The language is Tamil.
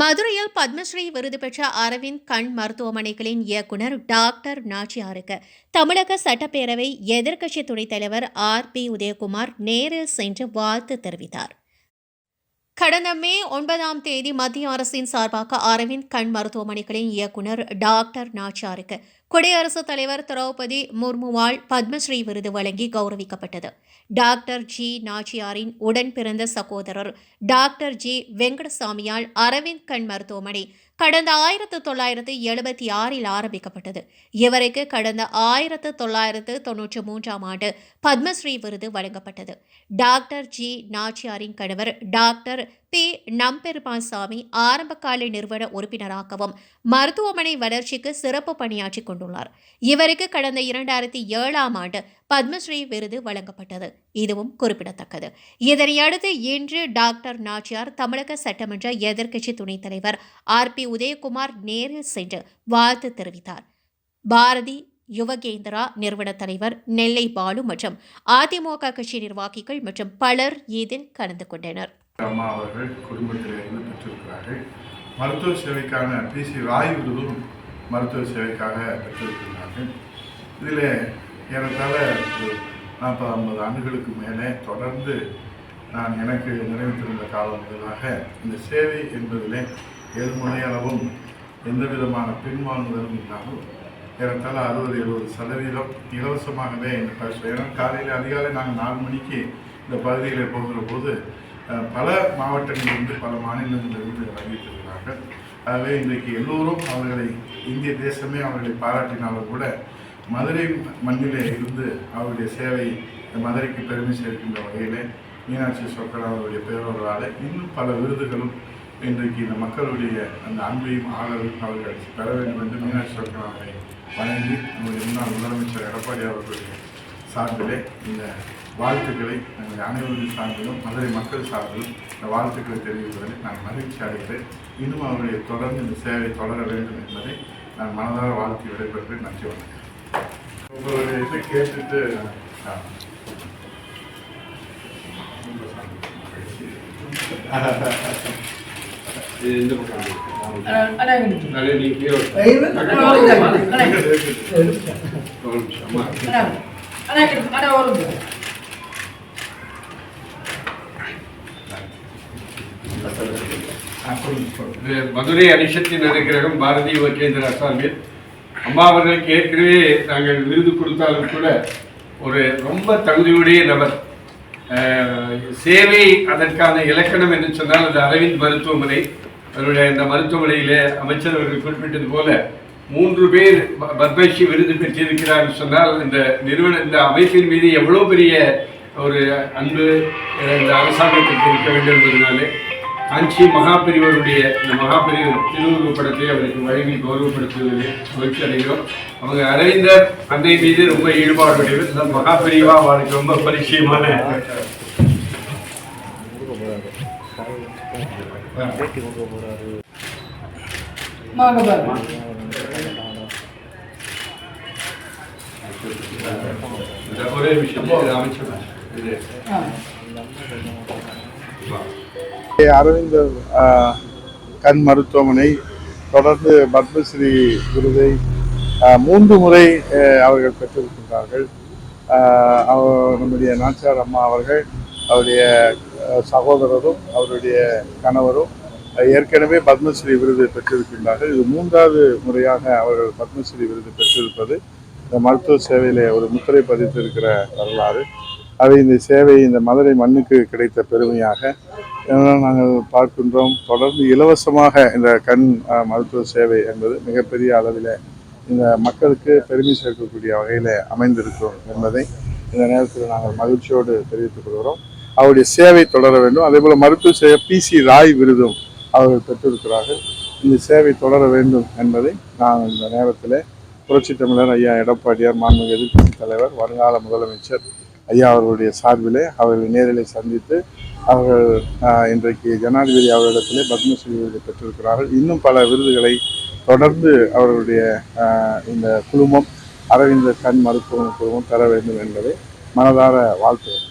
மதுரையில் பத்மஸ்ரீ விருது பெற்ற அரவிந்த் கண் மருத்துவமனைகளின் இயக்குனர் டாக்டர் நாச்சியாருக்கு தமிழக சட்டப்பேரவை எதிர்க்கட்சி துணைத் தலைவர் ஆர் பி உதயகுமார் நேரில் சென்று வாழ்த்து தெரிவித்தார். கடந்த மே ஒன்பதாம் தேதி மத்திய அரசின் சார்பாக அரவிந்த் கண் மருத்துவமனைகளின் இயக்குனர் டாக்டர் நாச்சாருக்கு குடியரசுத் தலைவர் திரௌபதி முர்முவால் பத்மஸ்ரீ விருது வழங்கி கௌரவிக்கப்பட்டது. டாக்டர் ஜி நாச்சியாரின் உடன் பிறந்த சகோதரர் டாக்டர் ஜி வெங்கடசாமியால் அரவிந்த் கண் மருத்துவமனை கடந்த ஆயிரத்து தொள்ளாயிரத்து எழுபத்தி ஆறில் ஆரம்பிக்கப்பட்டது. இவருக்கு கடந்த ஆயிரத்து தொள்ளாயிரத்து தொன்னூற்றி மூன்றாம் ஆண்டு பத்மஸ்ரீ விருது வழங்கப்பட்டது. டாக்டர் ஜி நாச்சியாரின் கணவர் டாக்டர் பி. நம்பெருமாசாமி ஆரம்பகால நிறுவன உறுப்பினராகவும் மருத்துவமனை வளர்ச்சிக்கு சிறப்பு பணியாற்றி கொண்டுள்ளார். இவருக்கு கடந்த இரண்டாயிரத்தி ஏழாம் ஆண்டு பத்மஸ்ரீ விருது வழங்கப்பட்டது. இதுவும் குறிப்பிடத்தக்கது. இதனையடுத்து இன்று டாக்டர் நாச்சியார் தமிழக சட்டமன்ற எதிர்க்கட்சி துணைத் தலைவர் ஆர். பி. உதயகுமார் நேரில் சென்று வாழ்த்து தெரிவித்தார். பாரதி யுவகேந்திரா நிறுவன தலைவர் நெல்லை பாலு மற்றும் அதிமுக கட்சி நிர்வாகிகள் மற்றும் பலர் இதில் கலந்து கொண்டனர். அம்மா அவர்கள் குடும்பத்திலிருந்து பெற்றிருக்கிறார்கள். மருத்துவ சேவைக்கான பிசி ராய் விருதும் மருத்துவ சேவைக்காக பெற்றிருக்கிறார்கள். இதில் ஏறத்தாழ ஒரு நாற்பது ஐம்பது ஆண்டுகளுக்கு மேலே தொடர்ந்து நான் எனக்கு நிறைவேற்றிருந்த காலம் முதலாக இந்த சேவை என்பதிலே ஏழ்முனையளவும் எந்த விதமான பின்வாங்குதலும் இல்லாமல் ஏறத்தாழ அறுபது எழுபது சதவீதம் இலவசமாகவே இந்த பரிசு ஏன்னா காலையில் அதிகாலை நாங்கள் நாலு மணிக்கு இந்த பகுதியில் போகிற போது பல மாவட்டங்களிலிருந்து பல மாநிலங்களிலிருந்து அறிவித்திருக்கிறார்கள் ஆகவே இன்றைக்கு எல்லோரும் அவர்களை இந்திய தேசமே அவர்களை பாராட்டினாலும் கூட மதுரை மண்ணிலே இருந்து அவருடைய சேவை இந்த மதுரைக்கு பெருமை சேர்க்கின்ற வகையிலே மீனாட்சி சொக்கர் அவருடைய பேரவர்களால் இன்னும் பல விருதுகளும் இன்றைக்கு இந்த மக்களுடைய அந்த அன்பையும் ஆதரவையும் அவர்கள் பெற வேண்டும் என்று மீனாட்சி சொக்கர் அவர்களை வணங்கி நம்முடைய முன்னாள் முதலமைச்சர் எடப்பாடி அவர்களுடைய சார்பிலே இந்த வாழ்த்துக்களை நாங்கள் அனைவரின் சார்பிலும் மதுரை மக்கள் சார்பிலும் இந்த வாழ்த்துக்களை தெரிவிப்பதில் நான் மகிழ்ச்சி அடைகிறேன் இன்னும் அவருடைய தொடர்ந்து இந்த சேவை தொடர வேண்டும் என்பதை நான் மனதார வாழ்த்து விடைபெற்று நன்றி வணக்கம் உங்களுடைய இதை கேட்டுட்டு இந்த பக்கம் அண்ணா அண்ணா ஒரு நிமிஷம். அண்ணா இங்க இருக்குது. ஒரு நிமிஷம். ஒரு நிமிஷம். அம்மா. அண்ணா, அண்ணா இருக்கு. அண்ணா ஒரு நிமிஷம். ஆ, சொல்லுங்க, சொல்லுங்க. இது மதுரை அரிசக்தி அனுகிரகம் பாரதி யுவகேந்திர சார்பில் அம்மா அவர்களுக்கு ஏற்கனவே நாங்கள் விருது கொடுத்தாலும் கூட ஒரு ரொம்ப தகுதியுடைய நபர். சேவை அதற்கான இலக்கணம் என்று சொன்னால் அது அரவிந்த் மருத்துவமனை. அவருடைய இந்த மருத்துவமனையில் அமைச்சர் அவர்கள் குறிப்பிட்டது போல மூன்று பேர் ப- பத்மஸ்ரீ விருது பெற்றிருக்கிறார் சொன்னால் இந்த நிறுவன இந்த அமைப்பின் மீது எவ்வளோ பெரிய ஒரு அன்பு இந்த அரசாங்கத்திற்கு இருக்க வேண்டும் என்பதனாலே காஞ்சி மகாபெரிவருடைய இந்த மகாபெரிவர் திருவுருவப் படத்தை அவருக்கு வழங்கி கௌரவப்படுத்துவதில் மகிழ்ச்சி அடைகிறோம். அவங்க அரவிந்தர் தந்தை மீது ரொம்ப ஈடுபாடுடையவர். இந்த மகாபெரிவா அவருக்கு ரொம்ப பரிச்சயமான ஒரே விஷயம் அமைச்சர். அரவிந்தர் கண் மருத்துவமனை தொடர்ந்து பத்மஸ்ரீ விருதை மூன்று முறை அவர்கள் பெற்றிருக்கின்றார்கள். ஆ, நம்முடைய நாச்சியார் அம்மா அவர்கள் அவருடைய சகோதரரும் அவருடைய கணவரும் ஏற்கனவே பத்மஸ்ரீ விருது பெற்றிருக்கின்றார்கள். இது மூன்றாவது முறையாக அவர்கள் பத்மஸ்ரீ விருது பெற்றிருப்பது. இந்த மருத்துவ சேவையிலே ஒரு முத்திரை பதித்திருக்கிற வரலாறு. அதை இந்த சேவை இந்த மதுரை மண்ணுக்கு கிடைத்த பெருமையாக. நாங்கள் பார்க்கின்றோம். தொடர்ந்து இலவசமாக இந்த கண் மருத்துவ சேவை என்பது மிகப்பெரிய அளவில் இந்த மக்களுக்கு பெருமை சேர்க்கக்கூடிய வகையில் அமைந்திருக்கிறோம் என்பதை இந்த நேரத்தில் நாங்கள் மகிழ்ச்சியோடு தெரிவித்துக் கொள்கிறோம். அவருடைய சேவை தொடர வேண்டும். அதே போல் மருத்துவ சேவை பிசி ராய் விருதும் அவர்கள் பெற்றிருக்கிறார்கள். இந்த சேவை தொடர வேண்டும் என்பதை நான் இந்த நேரத்தில் புரட்சி தமிழர் ஐயா எடப்பாடியார் மாண்புமிகு எதிர்க்கட்சி தலைவர் வருங்கால முதலமைச்சர் ஐயா அவர்களுடைய சார்பிலே அவர்களை நேரிலே சந்தித்து அவர்கள் இன்றைக்கு ஜனாதிபதி அவர்களிடத்திலே பத்மஸ்ரீ விருது பெற்றிருக்கிறார்கள். இன்னும் பல விருதுகளை தொடர்ந்து அவர்களுடைய இந்த குழுமம் அரவிந்தர் கண் மருத்துவமனை குழுமம் பெற வேண்டும் என்பதை மனதார வாழ்த்துகிறேன்.